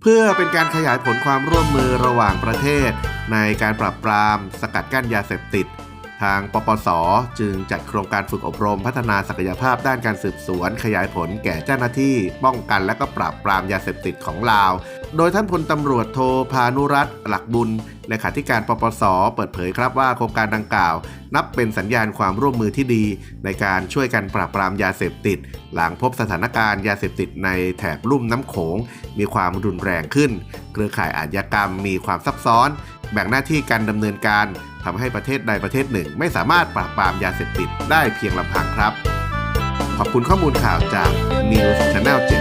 เพื่อเป็นการขยายผลความร่วมมือระหว่างประเทศ ในการปราบปรามสกัดกั้นยาเสพติด ทางปปส จึงจัดโครงการฝึกอบรมพัฒนาศักยภาพด้านการสืบสวน ขยายผลแก่เจ้าหน้าที่ ป้องกันและก็ปราบปรามยาเสพติดของลาว โดยท่านพลตำรวจโทพานุรัตน์หลักบุญเลขาธิการปปส เปิดเผยครับว่าโครงการดังกล่าว นับเป็นสัญญาณความร่วมมือที่ดี ในการช่วยกันปราบปรามยาเสพติด หลังพบสถานการณ์ยาเสพติดในแถบลุ่มน้ำโขง มีความรุนแรงขึ้น เครือข่ายอาชญากรรมมีความซับซ้อน แบ่งหน้าที่การดำเนินการทำให้ประเทศใดประเทศหนึ่ง ไม่สามารถปราบปรามยาเสพติดได้เพียงลำพังครับ ขอบคุณข้อมูลข่าวจาก News Channel 7